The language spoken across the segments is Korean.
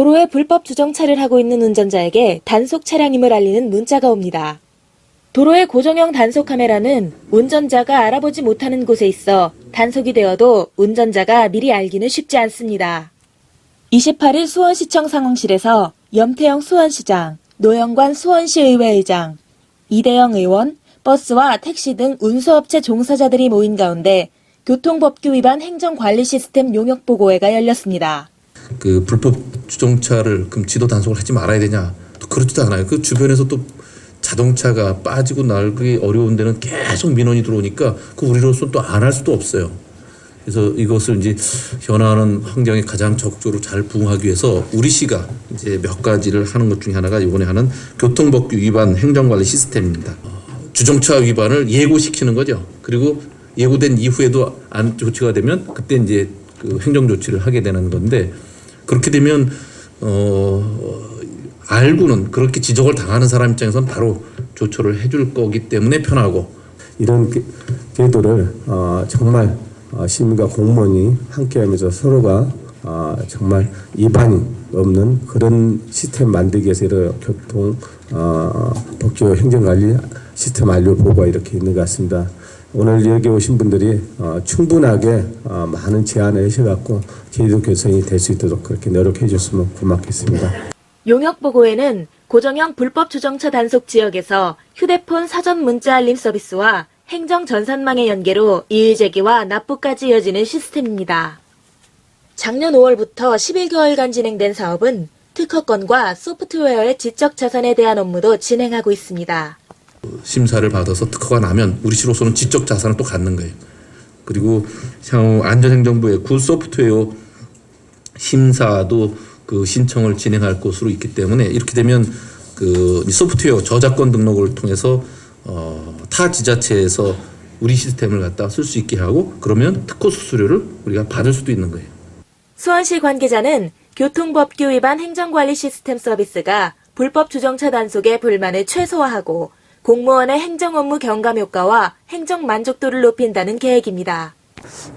도로에 불법 주정차를 하고 있는 운전자에게 단속 차량임을 알리는 문자가 옵니다. 도로의 고정형 단속 카메라는 운전자가 알아보지 못하는 곳에 있어 단속이 되어도 운전자가 미리 알기는 쉽지 않습니다. 28일 수원시청 상황실에서 염태영 수원시장, 노영관 수원시의회의장, 이대영 의원, 버스와 택시 등 운수업체 종사자들이 모인 가운데 교통법규 위반 행정관리 시스템 용역 보고회가 열렸습니다. 그 불법 주정차를 그럼 지도 단속을 하지 말아야 되냐? 또 그렇지도 않아요. 그 주변에서 또 자동차가 빠지고 나르기 어려운 데는 계속 민원이 들어오니까 그 우리로서 또안 할 수도 없어요. 그래서 이것을 이제 현안하는 환경에 가장 적극적으로 잘 부응하기 위해서 우리 시가 이제 몇 가지를 하는 것 중에 하나가 이번에 하는 교통법규 위반 행정관리 시스템입니다. 어, 주정차 위반을 예고시키는 거죠. 그리고 예고된 이후에도 안 조치가 되면 그때 이제 그 행정 조치를 하게 되는 건데 그렇게 되면 어 알고는 그렇게 지적을 당하는 사람 입장에서는 바로 조처를 해줄 거기 때문에 편하고 이런 게- 제도를 어, 정말 어, 시민과 공무원이 함께하면서 서로가 어, 정말 위반이 없는 그런 시스템 만들기 위해서 이런 교통 어, 법규 행정관리 시스템 완료 보고가 이렇게 있는 것 같습니다. 오늘 여기 오신 분들이 어, 충분하게 어, 많은 제안을 하셔갖고 제도 개선이 될 수 있도록 그렇게 노력해 주셨으면 고맙겠습니다. 용역 보고에는 고정형 불법 주정차 단속 지역에서 휴대폰 사전 문자 알림 서비스와 행정 전산망의 연계로 이의 제기와 납부까지 이어지는 시스템입니다. 작년 5월부터 11개월간 진행된 사업은 특허권과 소프트웨어의 지적 자산에 대한 업무도 진행하고 있습니다. 심사를 받아서 특허가 나면 우리 시로서는 지적 자산을 또 갖는 거예요. 그리고 향후 안전행정부의 구 소프트웨어 심사도 그 신청을 진행할 것으로 있기 때문에 이렇게 되면 그이 소프트웨어 저작권 등록을 통해서 어, 타 지자체에서 우리 시스템을 갖다 쓸 수 있게 하고 그러면 특허 수수료를 우리가 받을 수도 있는 거예요. 수원시 관계자는 교통법규 위반 행정관리 시스템 서비스가 불법 주정차 단속의 불만을 최소화하고 공무원의 행정 업무 경감 효과와 행정 만족도를 높인다는 계획입니다.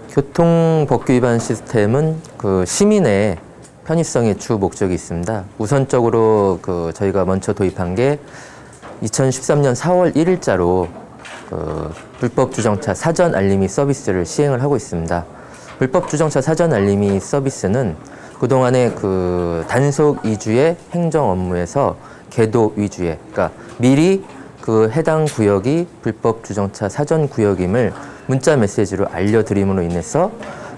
교통법규 위반 시스템은 그 시민의 편의성의 주 목적이 있습니다. 우선적으로 그 저희가 먼저 도입한 게 2013년 4월 1일자로 그 불법 주정차 사전 알림이 서비스를 시행을 하고 있습니다. 불법 주정차 사전 알림이 서비스는 그동안의 그 단속 위주의 행정 업무에서 계도 위주의 그러니까 미리 그 해당 구역이 불법 주정차 사전 구역임을 문자 메시지로 알려드림으로 인해서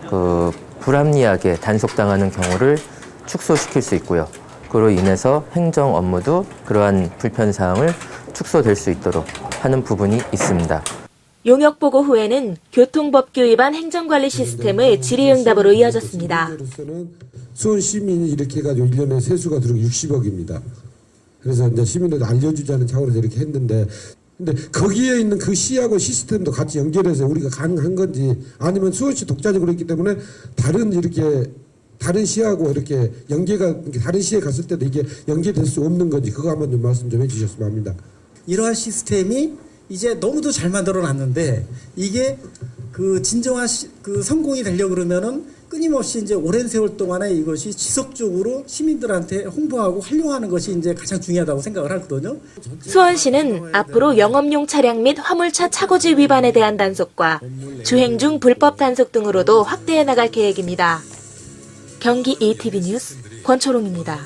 그 불합리하게 단속당하는 경우를 축소시킬 수 있고요. 그로 인해서 행정 업무도 그러한 불편 사항을 축소될 수 있도록 하는 부분이 있습니다. 용역 보고 후에는 교통법규 위반 행정관리 시스템의 질의응답으로 이어졌습니다. 로서는 수원 시민이 이렇게 해가지고 1년에 세수가 들어오고 60억입니다. 그래서 이제 시민들 알려주자는 차원에서 이렇게 했는데 근데 거기에 있는 그 시하고 시스템도 같이 연결해서 우리가 가능한 건지 아니면 수원시 독자적으로 있기 때문에 다른 이렇게 다른 시하고 이렇게 연계가 다른 시에 갔을 때도 이게 연계될 수 없는 건지 그거 한번 좀 말씀 좀 해주셨으면 합니다. 이러한 시스템이 이제 너무도 잘 만들어 놨는데 이게 그 진정한 시- 그 성공이 되려 그러면은 끊임없이 이제 오랜 세월 동안에 이것이 지속적으로 시민들한테 홍보하고 활용하는 것이 이제 가장 중요하다고 생각을 하거든요. 수원시는 앞으로 영업용 차량 및 화물차 차고지 위반에 대한 단속과 주행 중 불법 단속 등으로도 확대해 나갈 계획입니다. 경기 ETV 뉴스 권초롱입니다.